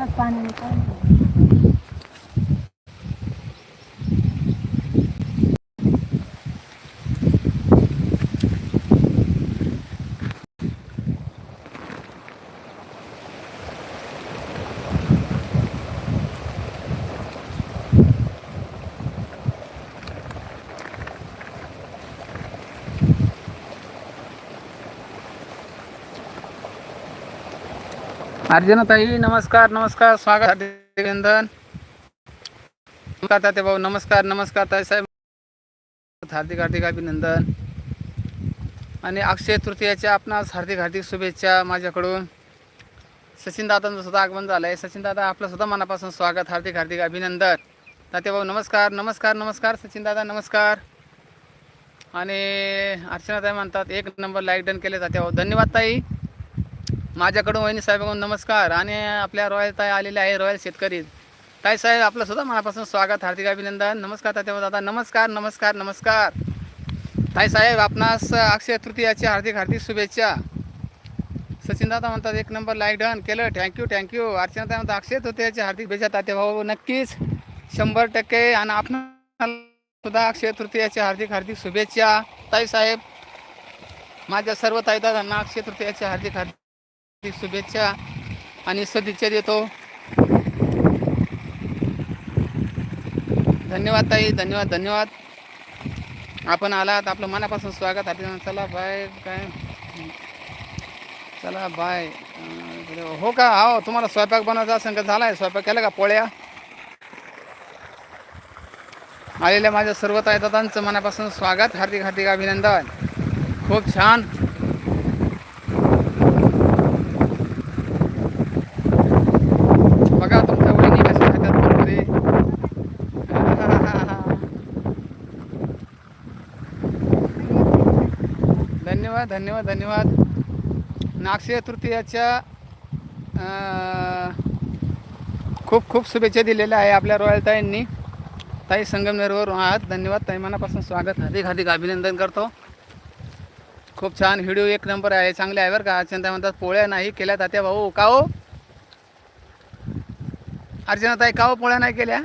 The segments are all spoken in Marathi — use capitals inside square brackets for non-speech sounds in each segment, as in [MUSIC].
हातात पाणी काय ताई नमस्कार नमस्कार स्वागत अभिनंदन. नमस्कार ताते भाऊ नमस्कार नमस्कार ताई साहेब. हार्दिक हार्दिक अभिनंदन. आणि अक्षय तृतीयाच्या आपणास हार्दिक हार्दिक शुभेच्छा माझ्याकडून. सचिन दादांचं सुद्धा आगमन झालं आहे सचिन दादा आपलं सुद्धा मनापासून स्वागत हार्दिक हार्दिक अभिनंदन. ताते भाऊ नमस्कार नमस्कार नमस्कार सचिन दादा नमस्कार. आणि अर्चनाताई म्हणतात एक नंबर लाईक डन केले जाते भाऊ. धन्यवाद ताई. माझ्याकडून वहिनी साहेबांकडून नमस्कार आणि आपल्या रॉयल ताई आलेले आहे रॉयल शेतकरी. ताई साहेब आपलं सुद्धा मनापासून स्वागत हार्दिक अभिनंदन. नमस्कार तात्या दादा. नमस्कार नमस्कार नमस्कार. ताई साहेब आपणास अक्षय तृतीयाची हार्दिक हार्दिक शुभेच्छा. सचिन दादा म्हणतात एक नंबर लाईक डन केलं. Thank you thank you Archana ताई म्हणतात अक्षय तृतीयाची हार्दिक शुभेच्छा तात्या भाऊ. नक्कीच शंभर टक्के. आणि आपण सुद्धा अक्षय तृतीयाच्या हार्दिक हार्दिक शुभेच्छा. ताई साहेब माझ्या सर्व ताईदादांना अक्षय तृतीयाची हार्दिक हार्दिक शुभेच्छा आणि सदिच्छा देतो. धन्यवाद ताई धन्यवाद धन्यवाद. आपण आलात आपलं मनापासून स्वागत आहे चला बाय काय चला बाय हो का? हो तुम्हाला स्वयंपाक बनवायचा असेल का झाला आहे स्वयंपाक केला का पोळ्या? आलेल्या माझ्या सर्व ताईदादांचं मनापासून स्वागत. हार्दिक हार्दिक अभिनंदन. खूप छान बघा तुमच्या वहिनी कशा खात्यात बरोबर धन्यवाद धन्यवाद धन्यवाद. नागशे तृतीयाच्या खूप खूप शुभेच्छा दिलेल्या आहे आपल्या रॉयल ताईंनी. ताई संगमनेरवर आहात. धन्यवाद. ताई मनापासून स्वागत. हार्दिक हार्दिक अभिनंदन करतो. खूप छान व्हिडिओ एक नंबर आहे. चांगले आहे बरं का. अर्चना म्हणतात पोळ्या नाही केल्या तात्या भाऊ. का हो? अर्चनाताई का हो पोळ्या नाही केल्या?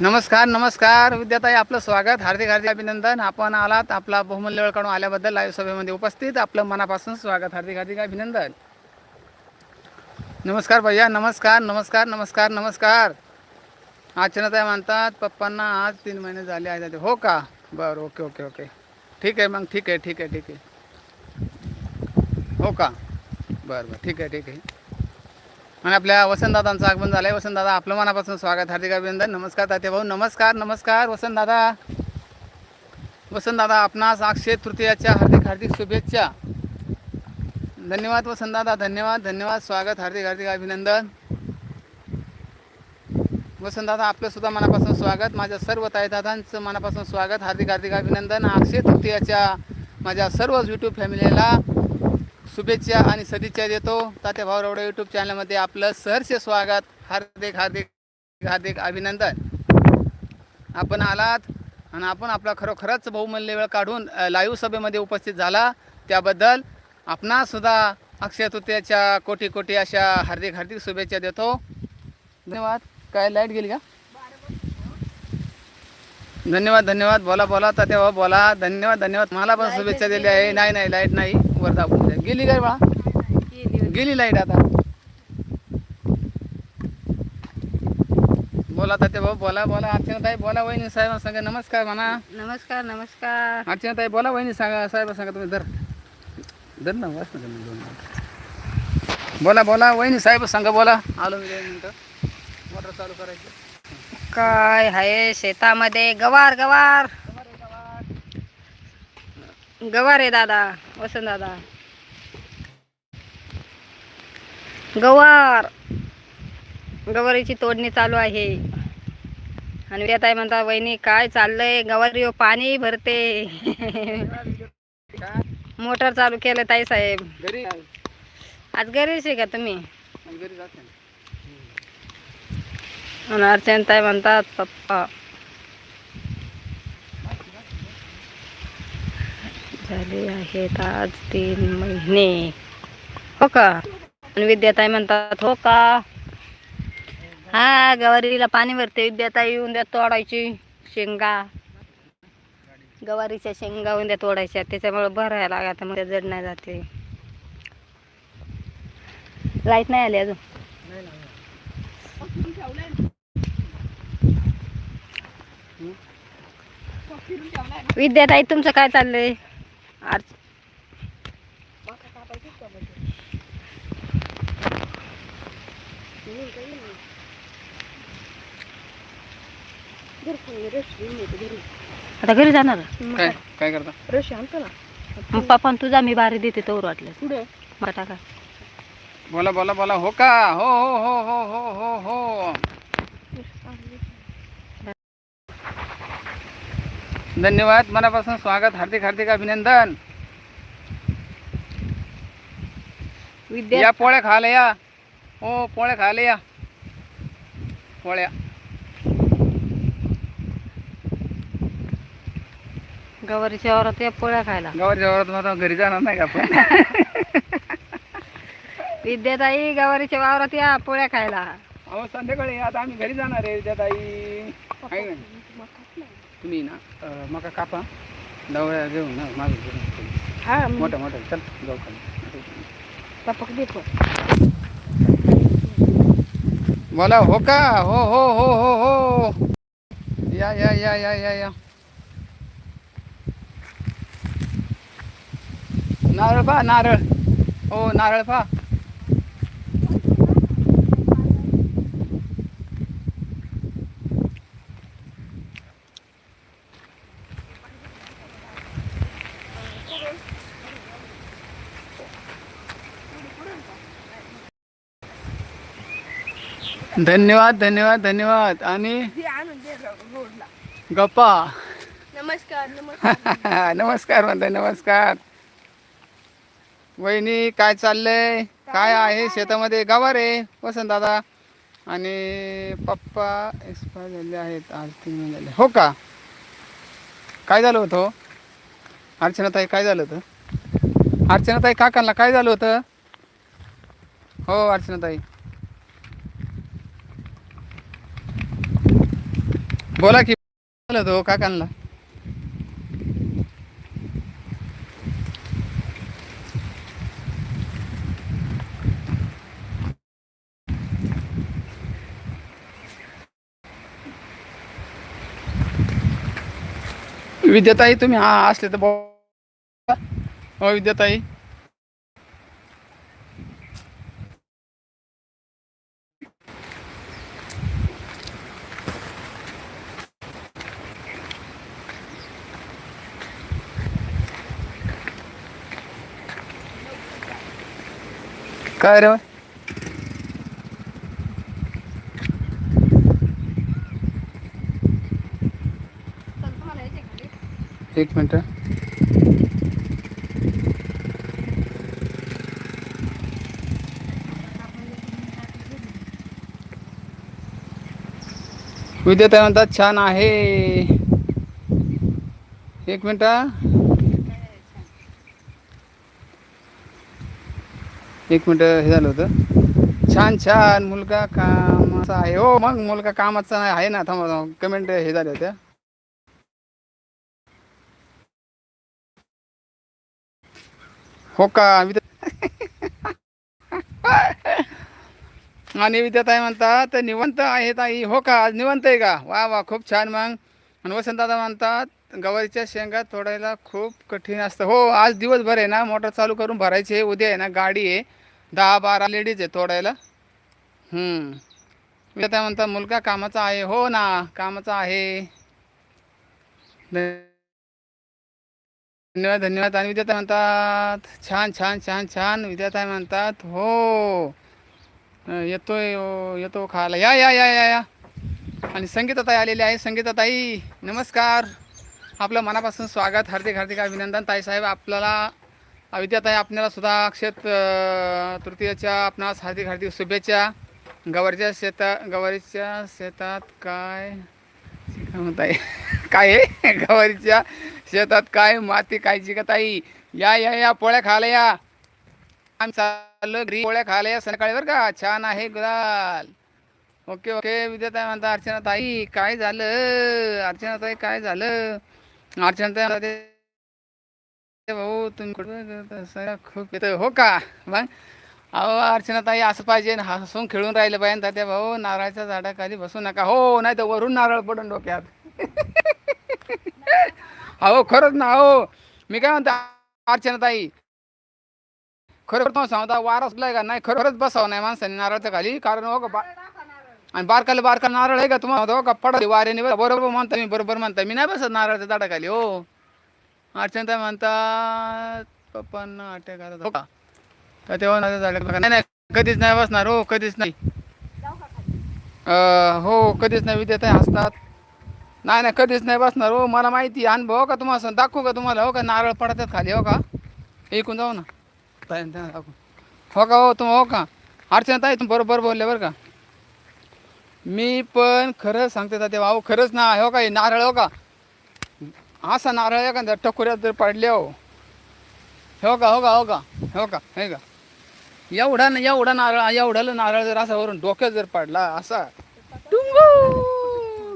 नमस्कार नमस्कार. विद्याताई आपलं स्वागत. हार्दिक हार्दिक अभिनंदन. आपण आलात आपला बहुमूल्य वेळ काढून आल्याबद्दल लाईव्ह सभेमध्ये उपस्थित. आपलं मनापासून स्वागत. हार्दिक हार्दिक अभिनंदन. नमस्कार भैया. नमस्कार नमस्कार नमस्कार नमस्कार. अर्चनाताई म्हणतात पप्पांना आज तीन महिने झाले आहेत. हो का? बरं ओके ओके ओके. ठीक आहे मग. ठीक आहे ठीक आहे ठीक आहे. हो का? बरं बरं. ठीक आहे ठीक आहे. आणि आपल्या वसंतदादांचं आगमन झालं आहे वसंतदादा आपलं मनापासून स्वागत हार्दिक अभिनंदन. नमस्कार ताते भाऊ. नमस्कार नमस्कार. वसंतदादा. वसंतदादा आपणास अक्षय तृतीयाच्या हार्दिक हार्दिक शुभेच्छा. धन्यवाद वसंतदादा धन्यवाद धन्यवाद स्वागत हार्दिक हार्दिक अभिनंदन. वसंतदादा आपलं सुद्धा मनापासून स्वागत. माझ्या सर्व ताईदादांचं मनापासून स्वागत हार्दिक हार्दिक अभिनंदन. अक्षय तृतीयाच्या माझ्या सर्व यूट्यूब फॅमिलीला शुभेच्छा आणि सदिच्छा देतो. तात्या भाऊरावडे यूट्यूब चॅनलमध्ये आपलं सहर्ष स्वागत. हार्दिक हार्दिक हार्दिक अभिनंदन. आपण आलात आणि आपण आपला खरोखरच बहुमूल्य वेळ काढून लाईव्ह सभेमध्ये उपस्थित झाला. त्याबद्दल आपणासुद्धा अक्षय तृतीयाच्या कोटी कोटी अशा हार्दिक हार्दिक शुभेच्छा देतो. धन्यवाद. काय लाइट गेली का? धन्यवाद धन्यवाद. बोला बोला. तात्या भाऊ बोला. धन्यवाद धन्यवाद. मला पण शुभेच्छा दिल्या आहे. नाही नाही लाइट नाही. वर दाबून द्या. गेली काय बा गेली लाइट आता. बोला तात्या भाऊ बोला बोला. अर्चनाताई बोला वहिनी साहेब सांगा नमस्कार म्हणा. नमस्कार नमस्कार. अर्चनाताई बोला वहिनी सांगा साहेब सांगा तुम्ही धर. धर ना वाच ना. बोला बोला. वहिनी साहेब सांगा बोला. आलो मी मिनटं मोटर चालू करायची. काय आहे शेतामध्ये? गवार गवार. गवार आहे दादा. वसंत दादा गवार. गवारीची तोडणी चालू आहे. आणि त्यात आहे म्हणता वहिनी काय चाललंय? गवारी पाणी भरते. मोटर चालू केलं ताई साहेब. आज घरीच आहे का तुम्ही? अर्चन ताई म्हणतात पप्पा झाले आहेत आज तीन महिने. हो का? आणि विद्याताई म्हणतात हो का? हा गवारीला पाणी भरते. विद्याताई येऊन द्या तोडायची शेंगा. गवारीच्या शेंगा येऊन द्या तोडायच्या. त्याच्यामुळे भरायला लागत मग त्या जड नाही जाते लाइट नाही आली अजून. विद्याताई तुमचं काय चाललंय? आर- आता घरी जाणार? काय काय करता? मग पप्पा आणि तुझा मी बारी देते तोवर वाटलं. पुढे मला टाका. बोला बोला बोला. हो का? हो हो हो हो हो हो हो. धन्यवाद मनापासून स्वागत हार्दिक हार्दिक अभिनंदन. विद्या या पोळ्या खायला या. हो पोळ्या खायला या. पोळ्या. गवारीच्या वावरात या पोळ्या खायला. गावाच्या वावरात मला घरी जाणार नाही का आपण? [LAUGHS] विद्याताई गवारीच्या वावरात या पोळ्या खायला. अहो संध्याकाळी आता आम्ही घरी जाणार आहे ना तुम्ही ना. मका कापा. दवळ्या घेऊन ना मागे घेऊन हा मोठा मोठा. चल जाऊ खाली. पप्पा दे बोला हो का? हो हो हो हो हो. या या या या या या. नारळ पा नारळ. हो नारळ पा धन्यवाद धन्यवाद धन्यवाद. आणि गप्पा. नमस्कार नमस्कार. [LAUGHS] नमस्कार म्हणते नमस्कार. वहिनी काय चाललंय? काय आहे शेतामध्ये? गावार आहे वसंत दादा. आणि पप्पा एक्सपायर झाले आहेत आज तीन महिने झाले. हो का? काय झालं होतं? अर्चनाताई काय झालं होतं? अर्चनाताई काकांना काय झालं होतं? हो अर्चनाताई. बोला की झालं तो काकांना. विद्याताई तुम्ही हा असले तर बोला. हो विद्याताई. काय रे? एक मिनटं. विद्यार्थ्या म्हणतात छान आहे. एक मिनिट एक मिनिट हे झालं होतं. छान छान मुलगा कामाचा आहे. हो मग मुलगा कामाचा आहे ना. थांबा थांबा. कमेंट हे झाल्या होत्या. हो का? विद्या [LAUGHS] आणि म्हणतात निवंत आहे ताई. हो का? आज निवंत आहे का? वा वा खूप छान मग. आणि वसंतदादा म्हणतात गवारीच्या शेंगा तोडायला खूप कठीण असतं. हो आज दिवसभर आहे ना मोटर चालू करून भरायची आहे उद्या आहे ना गाडी आहे. दहा बारा लेडीज आहे तोडायला. मी त्या म्हणतात मुलगा कामाचा आहे. हो ना कामाचा आहे. धन्यवाद धन्यवाद. आणि विद्यार्थी म्हणतात छान छान छान छान. विद्याताई म्हणतात हो. येतोय हो, येतो खायला. या या या या या. आणि संगीताताई आलेली आहे. संगीताताई नमस्कार. आपलं मनापासून स्वागत. हार्दिक हार्दिक अभिनंदन. ताईसाहेब आपल्याला विद्याताई आपल्याला सुद्धा अक्षत तृतीयाच्या आपणास हार्दिक हार्दिक शुभेच्छा. गवारीच्या शेता गवारीच्या शेतात काय? काय म्हणताय? [LAUGHS] काय आहे गवारीच्या शेतात काय? माती काय का ताई या या या पोळ्या खायला या. आम्ही चाललो घरी पोळ्या खायला या संध्याकाळी बरं का. छान आहे गुलाल. ओके ओके विद्याताई म्हणता अर्चना ताई काय झालं? अर्चना ताई काय झालं? अर्चना ताई म्हणतात, भाऊ हो, तुम्ही कुठं खूप येतं. हो का? मग? अहो अर्चना ताई असं पाहिजे. हसून खेळून राहिलं पाहिजे तात्या भाऊ नारळाच्या झाडाखाली बसू नका. हो नाही तर वरून नारळ पडून डोक्यात. [LAUGHS] अहो खरंच ना हो. मी काय म्हणतो अर्चना ताई खरं तुम्हाला सांगता वारा सुटलाय का? नाही खरंच बसावं नाही माणसाने नारळाच्या खाली. कारण हो का आणि बारकाला बारका नारळ आहे का तुम्हाला? हो का पडा वाऱ्याने बरोबर म्हणता मी बरोबर म्हणता. मी नाही बसत नारळाच्या झाडाखाली हो. अडचण ताई म्हणतात पप्पांना अटॅक आला होता. हो का तर तेव्हा नाही नाही कधीच नाही बसणार हो कधीच नाही. हो कधीच नाही विद्याताई हसतात. नाही नाही कधीच नाही बसणार हो. मला माहिती आहे, अनुभव हो का तुम्हाला दाखवू का तुम्हाला हो का? नारळ पडतात खाली हो का? ऐकून जाऊ ना. त्यांना दाखवू. हो का हो तुम हो का? अडचण ताई तुम्ही बरोबर बोलले बरं का. मी पण खरंच सांगते तात्या भाऊ खरंच ना हो का? हे नारळ हो का? असा नारळ आहे का त्या टकोऱ्यात जर पडले हो. हो का हो का हो का हो का हे का. एवढा ना एवढा नारळ एवढ्याला नारळ जर असा वरून डोक्यात जर पडला असा. टुंगू! हो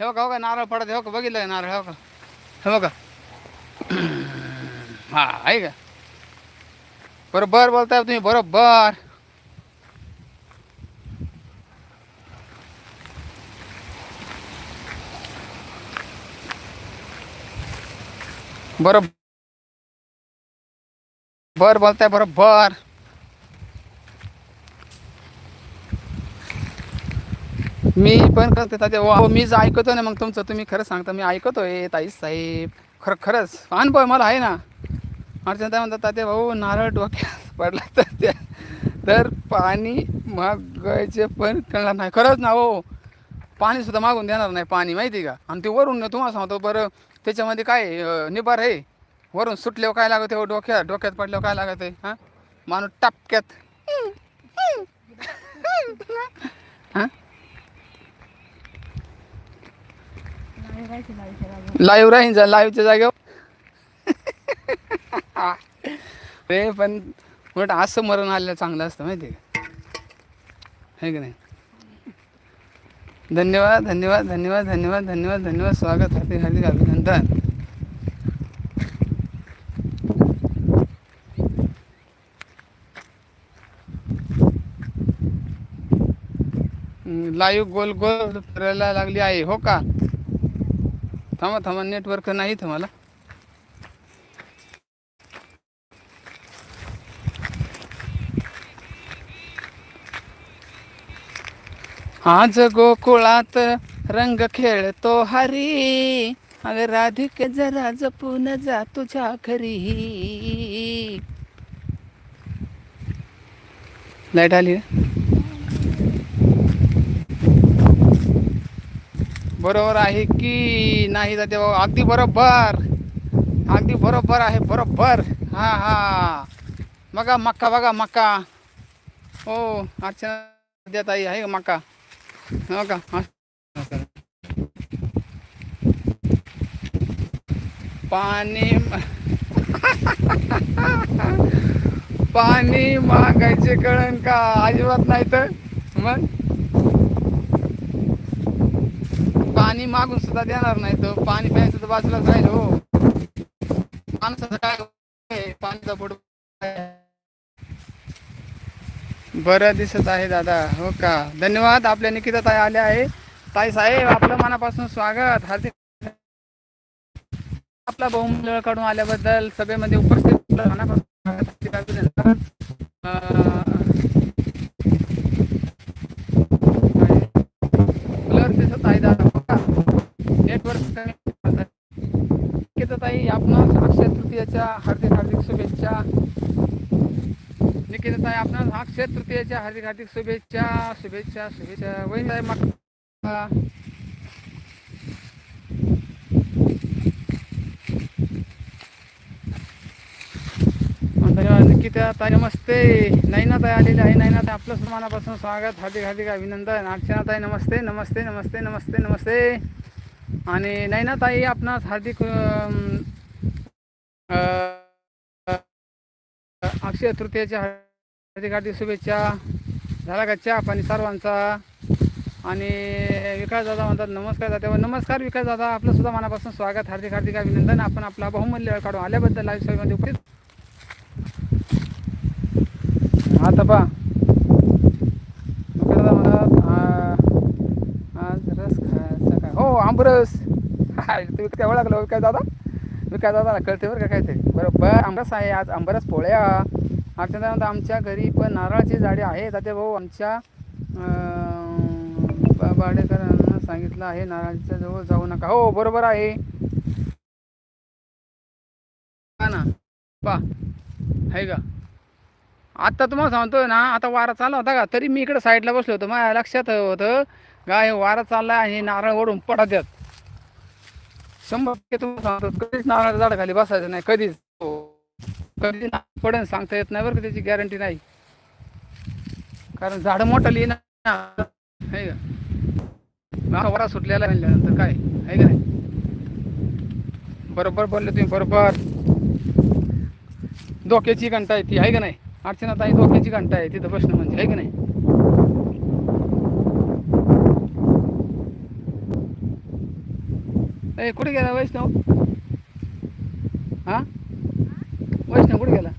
हे बघा हो का नारळ पडत हो का बघितलं का नारळ हो का हो हे बघा [CLEARS THROAT] हा आहे का. बरोबर बोलताय तुम्ही बरोबर. बरोबर बर बोलताय बरोबर. मी पण करते तात्या. हो मीच ऐकतो ना मग तुमचं. तुम्ही खरं सांगता मी ऐकतोय ताई साहेब. खरं खरंच. अनुभव मला आहे ना. अर्चना काय म्हणतात तात्या भाऊ नारळ डोक्यात पडला तर त्या तर पाणी मागायचे पण कळणार नाही. खरंच ना हो. पाणी सुद्धा मागून देणार नाही पाणी माहिती आहे का? आणि ते वरून तुम्हाला सांगतो बरं त्याच्यामध्ये काय अं, निबार आहे. वरून सुटल्यावर काय लागत आहे हो? डोक्यात डोक्यात पडल्यावर काय लागत आहे? हां? माणूस टापक्यात. हां? लाईव्ह राहीन जा लाईव्हच्या जागेवर. रे पण उलट असं मरण आलेलं चांगलं असतं माहिती आहे का? है की नाही? धन्यवाद धन्यवाद धन्यवाद धन्यवाद धन्यवाद धन्यवाद. स्वागत हार्दिक हार्दिक अभिनंदन लाईव्ह गोल गोल फिरायला लागली आहे हो का? थांबा थांबा नेटवर्क नाही थांबाला. आज गोकुळात रंग खेळतो हरी. अगं राधिके जरा जपून जा तुझ्या घरी. लाइट आली बरोबर आहे की नाही जाते भाऊ अगदी बरोबर. अगदी बरोबर आहे बरोबर. हा हा. बघा मक्का बघा मक्का हो अर्चना देत आई आहे का मक्का हो का पाणी पाणी मागायचे कळण का? अजिबात नाही तर? मग? पाणी मागून सुद्धा देणार नाही तो. पाणी प्यायचं तर बाजूलाच राहील हो. माणसाचं काय पाणीचा बुड बरं दिसत आहे दादा. हो का? धन्यवाद. आपल्या निकिता ताई आल्या आहे. ताई साहेब आपलं मनापासून स्वागत. हार्दिक आपला बहुमंडळ काढून आल्याबद्दल सभेमध्ये उपस्थित आपलं दिसत आहे दादा नेटवर्क निकिताताई आपणास अक्षय तृतीयाच्या हार्दिक हार्दिक शुभेच्छा निकिताताई आपणास अक्षय तृतीयाच्या हार्दिक हार्दिक शुभेच्छा शुभेच्छा शुभेच्छा वहिनी मग ताई नमस्ते. नैना ताई आलेली आहे. नैना ताई आपलं मनापासून स्वागत हार्दिक हार्दिक अभिनंदन. अर्चना ताई नमस्ते नमस्ते नमस्ते नमस्ते नमस्ते. आणि नैना ताई आपणास हार्दिक अक्षय तृतीयाच्या हार्दिक हार्दिक शुभेच्छा. झाला का चहा पाणी सर्वांचा? आणि विकास दादा म्हणतात नमस्कार दादा. नमस्कार विकास दादा आपलं सुद्धा मनापासून स्वागत हार्दिक हार्दिक अभिनंदन. आपण आपला बहुमूल्य वेळ काढून आल्याबद्दल लाईव्ह सभेमध्ये उपस्थित आता पहा. विकास दादा आज रस खायचा काय? हो आंबरस. हाय, तुम्ही काय ओळखलं काय दादा? विकाय दादा? कळते बरं का काहीतरी. बरोबर आंबरस आहे आज आंबरस पोळ्या. आमच्या म्हणतात आमच्या घरी पण नारळाची झाडे आहेत आता भाऊ आमच्या भाडेकरांना सांगितलं आहे नारळाच्या जवळ जाऊ नका. हो बरोबर आहे. ना. पा आहे का? आत्ता तुम्हाला सांगतोय ना आता वारा चालला होता का तरी मी इकडे साईडला बसलो होतो माझ्या लक्षात होतं गाय वारा चालला आणि नारळ ओढून पडा देत शंभर टक्के तुम्हाला सांगतो कधीच नारळ झाड खाली बसायचं नाही कधीच. हो. कधी नारळ पडेल सांगता येत नाही बरं का त्याची गॅरंटी नाही. कारण झाडं मोठं लिहिण आहे का? वारा सुटलेला म्हणल्यानंतर काय आहे का नाही? बरोबर बोलले तुम्ही बरोबर. धोक्याची घंटा आहे ती आहे का नाही? अर्चना ताई धोक्याची घंटा आहे तिथं प्रश्न म्हणजे आहे की नाही? ए कुठे गेला वैष्णव? हा? वैष्णव कुठे गेला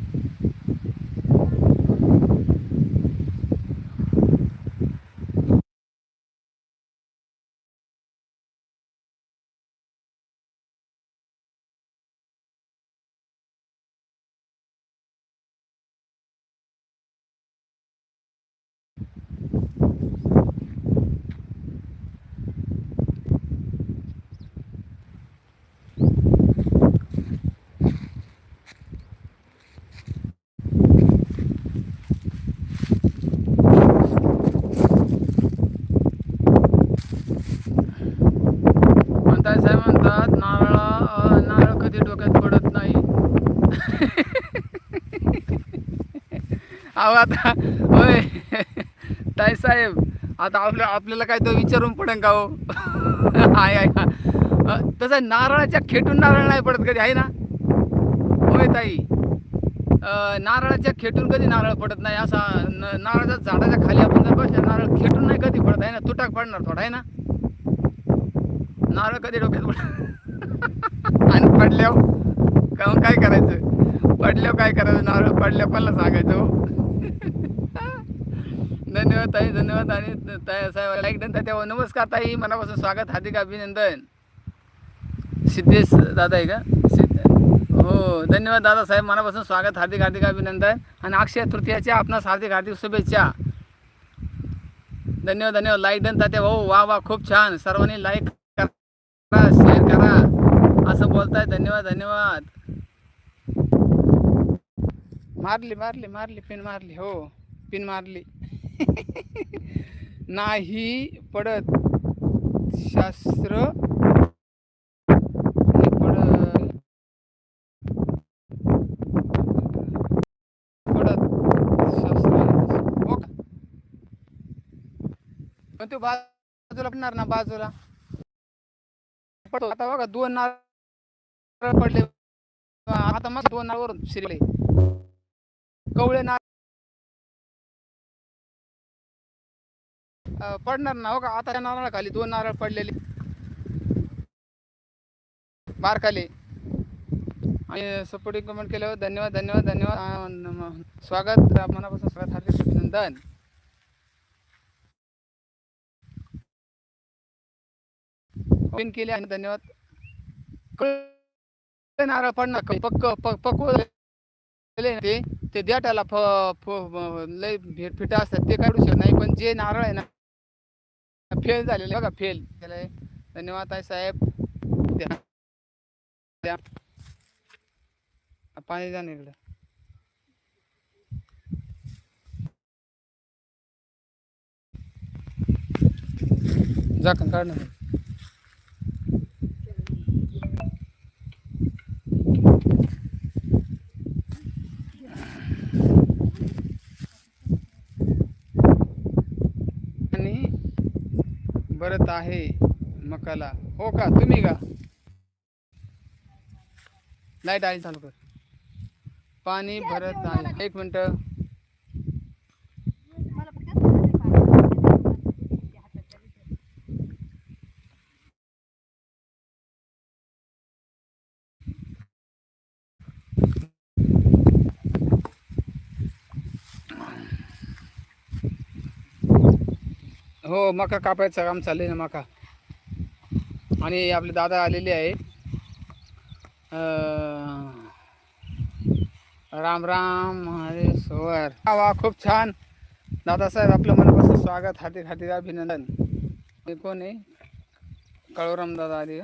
म्हणताय साहेब म्हणतात नारळ अं, नारळ कधी डोक्यात पडत नाही अहो आता होय. ताई साहेब आता आपल्या आपल्याला काय तो विचारून पडेल का हो? आहे आहे का तसं नारळाच्या खेटून नारळ नाही पडत कधी आहे ना? होय ताई. नारळाच्या खेटून कधी नारळ पडत नाही? असा न- नारळाच्या झाडाच्या खाली आपण जर बसल्या नारळ खेटून नाही कधी पडत आहे ना? तुटाक पडणार थोडा आहे ना? नारळ कधी डोक्यात पड [LAUGHS] आणि पडल्यावर काय करायचं? पडल्यावर काय करायचं? नारळ पडल्यावर पडला सांगायचं हो? धन्यवाद ताई धन्यवाद. आणि ताई साहेब लाईक डन तात्या नमस्कार ताई. मनापासून स्वागत हार्दिक अभिनंदन. सिद्धेश दादा आहे का? सिद्ध. हो धन्यवाद दादा साहेब. मनापासून स्वागत हार्दिक हार्दिक अभिनंदन. आणि अक्षय तृतीयाच्या आपणास हार्दिक हार्दिक शुभेच्छा. धन्यवाद धन्यवाद. लाईक डन तात्या भाऊ वा वा खूप छान. सर्वांनी लाईक करा शेअर करा. असं बोलताय धन्यवाद धन्यवाद. मारली मारली मारली पिन मारली. हो पिन मारली. नाही पडत. शास्त्र पडत पडत. शास्त्र हो का पण तो बाजूला पडणार ना बाजूला? पडतो. आता बघा दोन नारळ पडले. आता मग दोन नारळवरून शिरले. कवळे नारळ पडणार ना हो का? आता त्या नारळाखाली दोन नारळ पडलेले. बारखाली. आणि सपोर्टिंग कमेंट केल्यावर धन्यवाद धन्यवाद धन्यवाद. स्वागत. मनापासून स्वागत हार्दिक अभिनंदन. पिन केले आणि धन्यवाद. नारळ पडणार पक्क पक्व पकवले ते? द्याटाला फ फ- लय फिट असतात. ते काढू शकत नाही. पण जे नारळ आहे ना फेल झालेले बघा फेल केलंय धन्यवाद आहे साहेब. द्या. द्या. पाणी द्या इकडं. जा काढ ना आणि बरत आहे मकाला. हो का? तुम्ही का? लाइट आली चालू कर. पाणी भरत आहे एक मिनटं. हो मका कापायचं काम चाललंय ना मका. आणि आपले दादा आलेले आहे. राम राम अरे सोवर वा खूप छान. दादासाहेब आपलं मनापासून स्वागत हार्दिक हार्दिक अभिनंदन. हे कोण आहे? कळोराम दादा आले.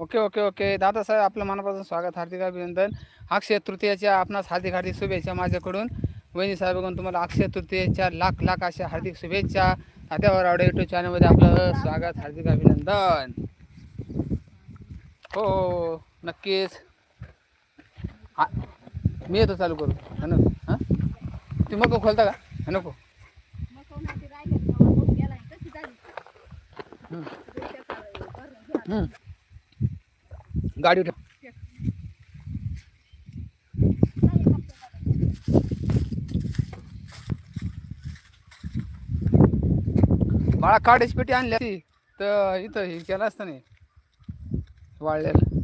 Okay okay okay. दादासाहेब आपलं मनापासून स्वागत हार्दिक अभिनंदन. अक्षय तृतीयाच्या आपणास हार्दिक हार्दिक शुभेच्छा माझ्याकडून. वहिनी साहेबांकडून तुम्हाला अक्षय तृतीयेच्या लाख लाख अशा हार्दिक शुभेच्छा. तात्यावर आवडे युट्यूब चॅनलमध्ये आपलं स्वागत हार्दिक अभिनंदन. हो नक्कीच. हा मी येतो चालू करू. हा नको हां? तुम्ही मग खोलता का? हा नको. गाडी ठेव बाळा काढायची पेटी आणली तर इथं हे केलं असतं नाही वाळलेलं.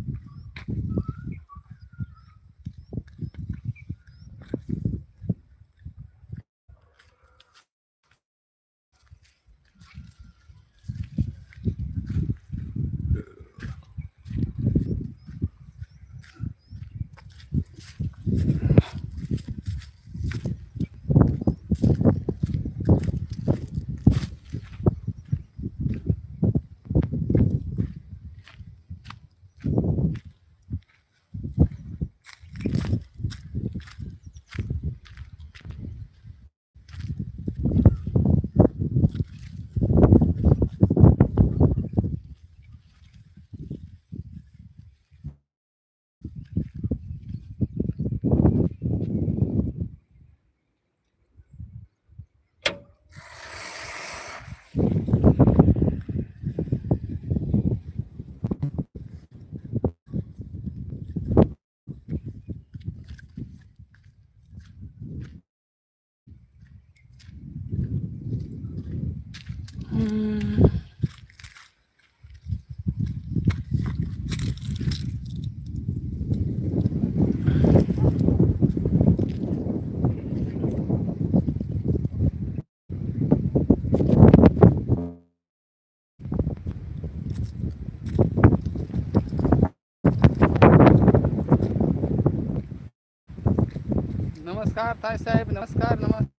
नमस्कार ताई साहेब नमस्कार नमस्कार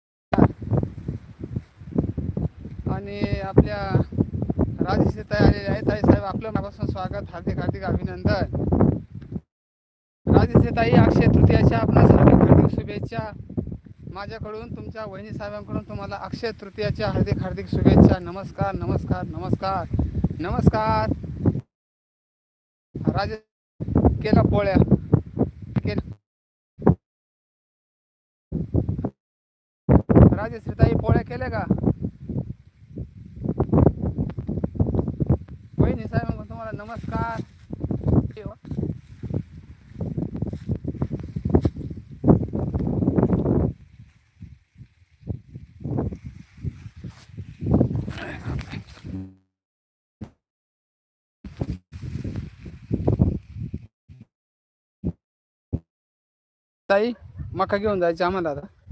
आणि आपल्या राजेश आलेले आहेत. ताई साहेब आपलं मनापासून स्वागत हार्दिक हार्दिक अभिनंदन. राजेश ताई अक्षय तृतीयाच्या आपणास हार्दिक हार्दिक शुभेच्छा. माझ्याकडून तुमच्या वहिनी साहेबांकडून तुम्हाला अक्षय तृतीयाच्या हार्दिक हार्दिक शुभेच्छा. नमस्कार नमस्कार नमस्कार. नमस्कार. राजेश केला पोळ्या. केल्या राजश्रीताई पोळ्या केल्या का? वहिनी साहेब तुम्हाला नमस्कार. ताई मका घेऊन जायचे आम्हाला आता.